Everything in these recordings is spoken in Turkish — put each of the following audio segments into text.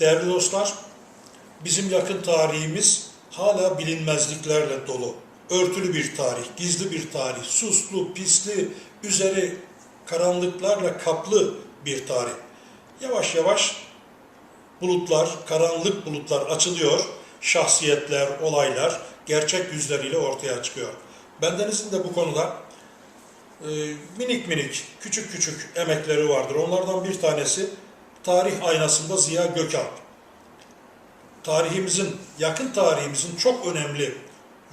Değerli dostlar, bizim yakın tarihimiz hala bilinmezliklerle dolu. Örtülü bir tarih, gizli bir tarih, suslu, pisli, üzeri karanlıklarla kaplı bir tarih. Yavaş yavaş bulutlar, karanlık bulutlar açılıyor. Şahsiyetler, olaylar gerçek yüzleriyle ortaya çıkıyor. Bendenizin de bu konuda e, minik minik, küçük küçük emekleri vardır. Onlardan bir tanesi tarih aynasında Ziya Gökalp. Tarihimizin, yakın tarihimizin çok önemli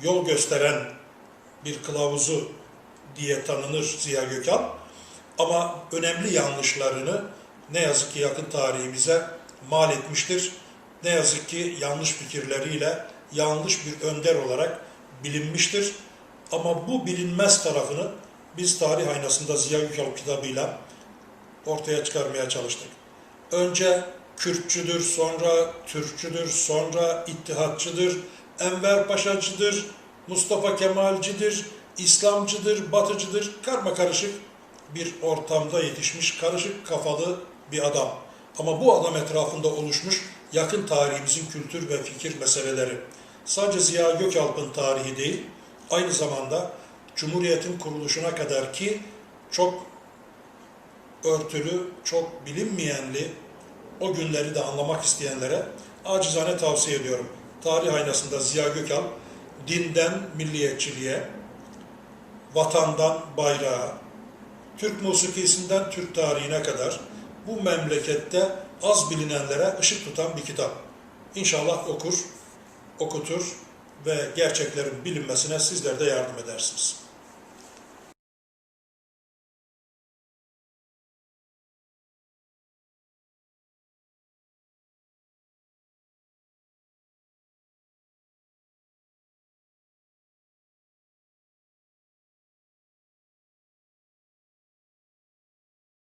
yol gösteren bir kılavuzu diye tanınır Ziya Gökalp. Ama önemli yanlışlarını ne yazık ki yakın tarihimize mal etmiştir. Ne yazık ki yanlış fikirleriyle yanlış bir önder olarak bilinmiştir. Ama bu bilinmez tarafını biz tarih aynasında Ziya Gökalp kitabıyla ortaya çıkarmaya çalıştık. Önce Kürtçüdür, sonra Türkçüdür, sonra İttihatçıdır, Enver Paşacıdır, Mustafa Kemalcidir, İslamcıdır, Batıcıdır, karma karışık bir ortamda yetişmiş, karışık kafalı bir adam. Ama bu adam etrafında oluşmuş yakın tarihimizin kültür ve fikir meseleleri. Sadece Ziya Gökalp'ın tarihi değil, aynı zamanda Cumhuriyet'in kuruluşuna kadar ki çok örtülü, çok bilinmeyenli o günleri de anlamak isteyenlere acizane tavsiye ediyorum. Tarih aynasında Ziya Gökalp dinden milliyetçiliğe, vatandan bayrağa, Türk musikisinden Türk tarihine kadar bu memlekette az bilinenlere ışık tutan bir kitap. İnşallah okur, okutur ve gerçeklerin bilinmesine sizler de yardım edersiniz.